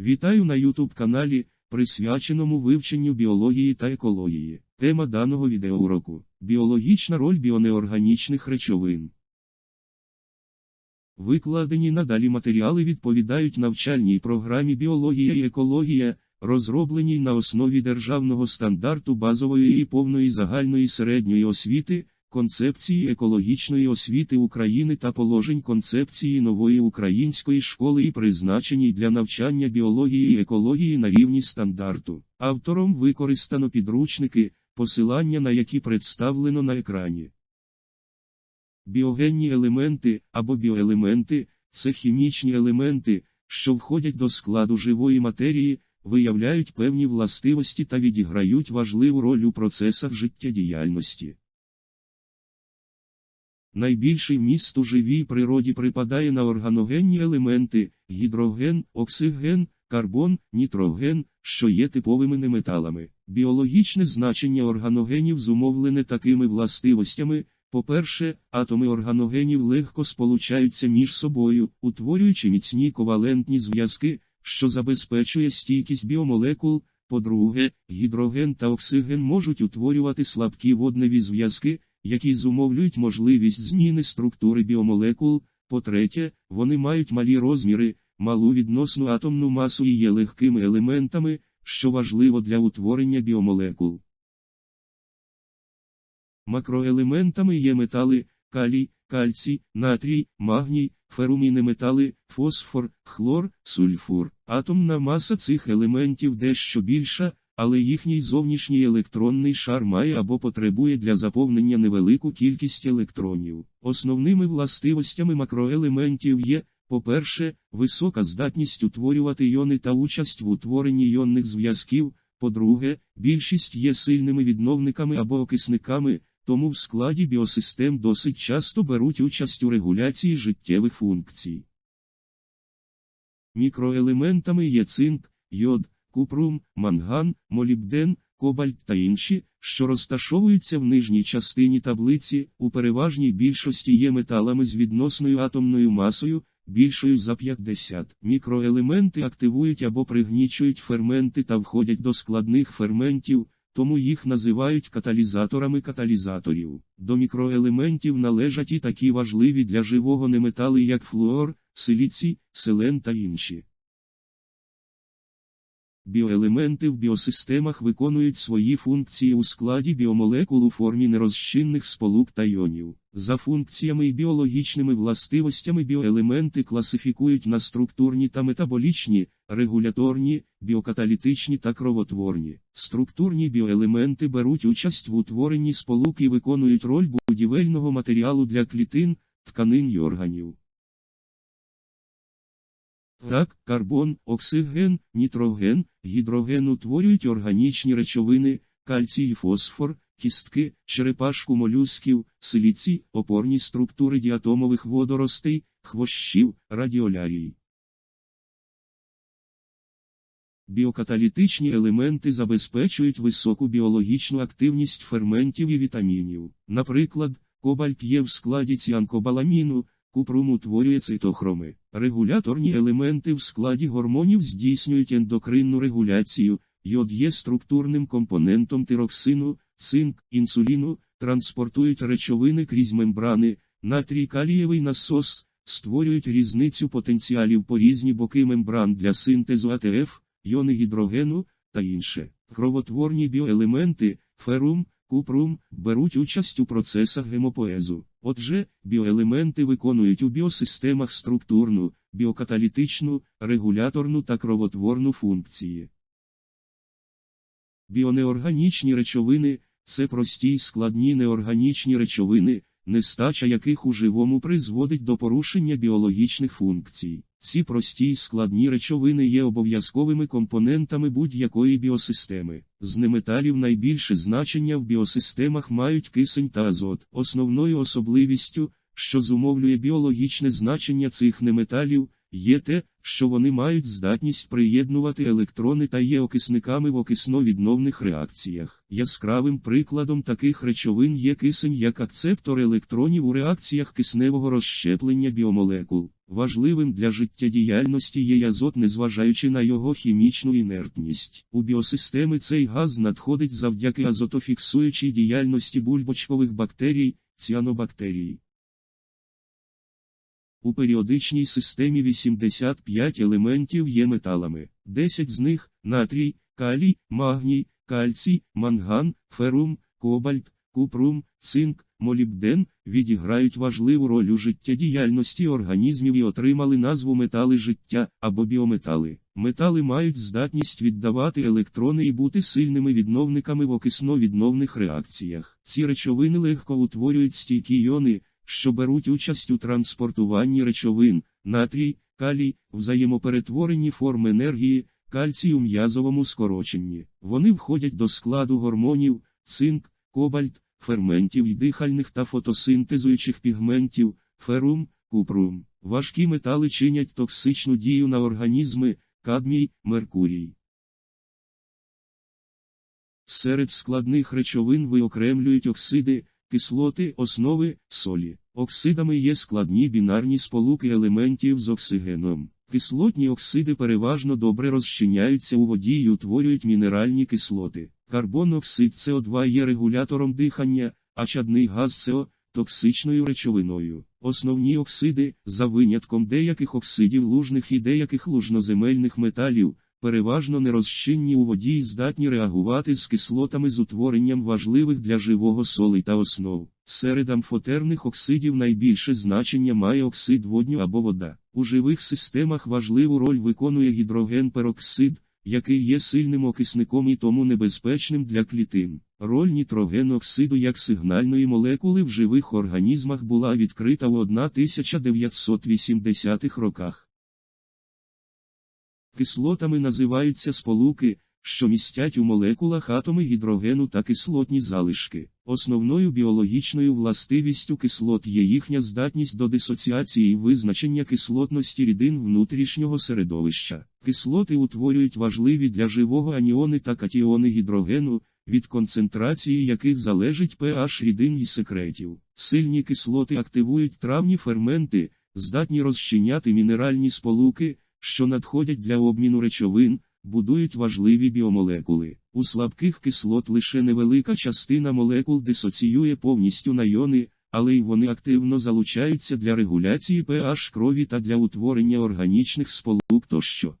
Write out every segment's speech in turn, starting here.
Вітаю на YouTube каналі, присвяченому вивченню біології та екології. Тема даного відеоуроку – біологічна роль біонеорганічних речовин. Викладені надалі матеріали відповідають навчальній програмі біологія і екологія, розробленій на основі державного стандарту базової і повної загальної середньої освіти, концепції екологічної освіти України та положень концепції нової української школи і призначеній для навчання біології і екології на рівні стандарту. Автором використано підручники, посилання на які представлено на екрані. Біогенні елементи або біоелементи це хімічні елементи, що входять до складу живої матерії, виявляють певні властивості та відіграють важливу роль у процесах життєдіяльності. Найбільший вміст у живій природі припадає на органогенні елементи гідроген, оксиген, карбон, нітроген, що є типовими неметалами. Біологічне значення органогенів зумовлене такими властивостями. По-перше, атоми органогенів легко сполучаються між собою, утворюючи міцні ковалентні зв'язки, що забезпечує стійкість біомолекул. По-друге, гідроген та оксиген можуть утворювати слабкі водневі зв'язки, які зумовлюють можливість зміни структури біомолекул. По-третє, вони мають малі розміри, малу відносну атомну масу і є легкими елементами, що важливо для утворення біомолекул. Макроелементами є метали, калій, кальцій, натрій, магній, феруміни метали, фосфор, хлор, сульфур. Атомна маса цих елементів дещо більша, але їхній зовнішній електронний шар має або потребує для заповнення невелику кількість електронів. Основними властивостями макроелементів є, по-перше, висока здатність утворювати йони та участь в утворенні йонних зв'язків, по-друге, більшість є сильними відновниками або окисниками, тому в складі біосистем досить часто беруть участь у регуляції життєвих функцій. Мікроелементами є цинк, йод, купрум, манган, молібден, кобальт та інші, що розташовуються в нижній частині таблиці, у переважній більшості є металами з відносною атомною масою, більшою за 50. Мікроелементи активують або пригнічують ферменти та входять до складних ферментів, тому їх називають каталізаторами каталізаторів. До мікроелементів належать і такі важливі для живого неметали, як флуор, силіцій, селен та інші. Біоелементи в біосистемах виконують свої функції у складі біомолекул у формі нерозчинних сполук та йонів. За функціями і біологічними властивостями біоелементи класифікують на структурні та метаболічні, регуляторні, біокаталітичні та кровотворні. Структурні біоелементи беруть участь в утворенні сполук і виконують роль будівельного матеріалу для клітин, тканин й органів. Так, карбон, оксиген, нітроген, гідроген утворюють органічні речовини, кальцій фосфор, кістки, черепашку молюсків, силіцій, опорні структури діатомових водоростей, хвощів, радіолярій. Біокаталітичні елементи забезпечують високу біологічну активність ферментів і вітамінів. Наприклад, кобальт є в складі ціанкобаламіну, Купрум утворює цитохроми. Регуляторні елементи в складі гормонів здійснюють ендокринну регуляцію, йод є структурним компонентом тироксину, цинк, інсуліну, транспортують речовини крізь мембрани, натрій калієвий насос, створюють різницю потенціалів по різні боки мембран для синтезу АТФ, йони гідрогену та інше. Кровотворні біоелементи, ферум, купрум, беруть участь у процесах гемопоезу. Отже, біоелементи виконують у біосистемах структурну, біокаталітичну, регуляторну та кровотворну функції. Біонеорганічні речовини це прості й складні неорганічні речовини, нестача яких у живому призводить до порушення біологічних функцій. Ці прості й складні речовини є обов'язковими компонентами будь-якої біосистеми. З неметалів найбільше значення в біосистемах мають кисень та азот. Основною особливістю, що зумовлює біологічне значення цих неметалів, є те, що вони мають здатність приєднувати електрони та є окисниками в окисно-відновних реакціях. Яскравим прикладом таких речовин є кисень як акцептор електронів у реакціях кисневого розщеплення біомолекул. Важливим для життєдіяльності є азот, незважаючи на його хімічну інертність. У біосистеми цей газ надходить завдяки азотофіксуючій діяльності бульбочкових бактерій, ціанобактерій. У періодичній системі 85 елементів є металами, 10 з них натрій, калій, магній, кальцій, манган, ферум, кобальт, купрум, цинк, молібден відіграють важливу роль у життєдіяльності організмів і отримали назву метали життя або біометали. Метали мають здатність віддавати електрони і бути сильними відновниками в окисно-відновних реакціях. Ці речовини легко утворюють стійкі іони, що беруть участь у транспортуванні речовин, натрій, калій, взаємоперетворенні форм енергії, кальцій у м'язовому скороченні. Вони входять до складу гормонів, цинк, кобальт, ферментів і дихальних та фотосинтезуючих пігментів, ферум, купрум. Важкі метали чинять токсичну дію на організми, кадмій, меркурій. Серед складних речовин виокремлюють оксиди, кислоти, основи, солі. Оксидами є складні бінарні сполуки елементів з оксигеном. Кислотні оксиди переважно добре розчиняються у воді і утворюють мінеральні кислоти. Карбоноксид СО2 є регулятором дихання, а чадний газ СО – токсичною речовиною. Основні оксиди, за винятком деяких оксидів лужних і деяких лужноземельних металів, переважно нерозчинні у воді і здатні реагувати з кислотами з утворенням важливих для живого солей та основ. Серед амфотерних оксидів найбільше значення має оксид водню або вода. У живих системах важливу роль виконує гідрогенпероксид, який є сильним окисником і тому небезпечним для клітин. Роль нітрогеноксиду як сигнальної молекули в живих організмах була відкрита у 1980-х роках. Кислотами називаються сполуки, що містять у молекулах атоми гідрогену та кислотні залишки. Основною біологічною властивістю кислот є їхня здатність до дисоціації і визначення кислотності рідин внутрішнього середовища. Кислоти утворюють важливі для живого аніони та катіони гідрогену, від концентрації яких залежить pH рідин і секретів. Сильні кислоти активують травні ферменти, здатні розчиняти мінеральні сполуки, що надходять для обміну речовин будують важливі біомолекули. У слабких кислот лише невелика частина молекул дисоціює повністю на йони, але й вони активно залучаються для регуляції pH крові та для утворення органічних сполук тощо.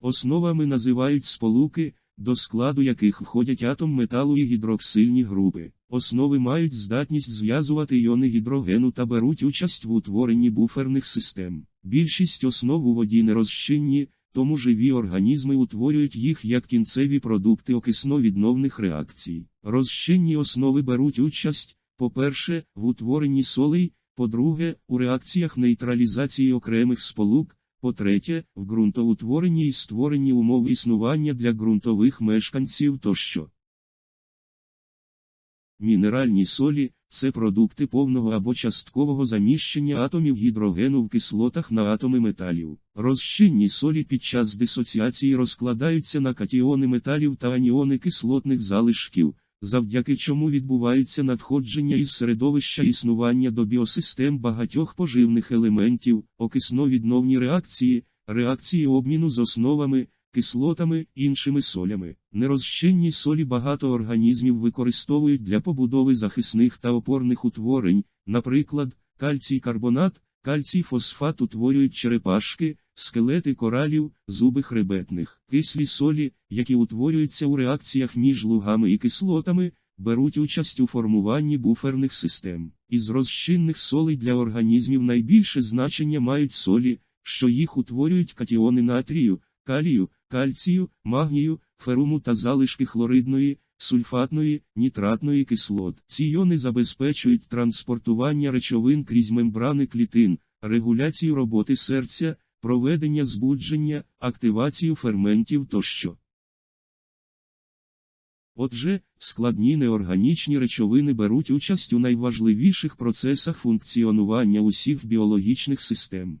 Основами називають сполуки, до складу яких входять атом металу і гідроксильні групи. Основи мають здатність зв'язувати іони гідрогену та беруть участь в утворенні буферних систем. Більшість основ у воді нерозчинні, тому живі організми утворюють їх як кінцеві продукти окисно-відновних реакцій. Розчинні основи беруть участь, по-перше, в утворенні солей, по-друге, у реакціях нейтралізації окремих сполук, по-третє, в ґрунтоутворенні і створенні умов існування для ґрунтових мешканців тощо. Мінеральні солі це продукти повного або часткового заміщення атомів гідрогену в кислотах на атоми металів. Розчинні солі під час дисоціації розкладаються на катіони металів та аніони кислотних залишків, завдяки чому відбувається надходження із середовища існування до біосистем багатьох поживних елементів, окисно-відновні реакції, реакції обміну з основами кислотами, іншими солями. Нерозчинні солі багато організмів використовують для побудови захисних та опорних утворень, наприклад, кальцій карбонат, кальцій фосфат утворюють черепашки, скелети коралів, зуби хребетних, кислі солі, які утворюються у реакціях між лугами і кислотами, беруть участь у формуванні буферних систем. Із розчинних солей для організмів найбільше значення мають солі, що їх утворюють катіони натрію, калію, кальцію, магнію, феруму та залишки хлоридної, сульфатної, нітратної кислот. Ці іони забезпечують транспортування речовин крізь мембрани клітин, регуляцію роботи серця, проведення збудження, активацію ферментів тощо. Отже, складні неорганічні речовини беруть участь у найважливіших процесах функціонування усіх біологічних систем.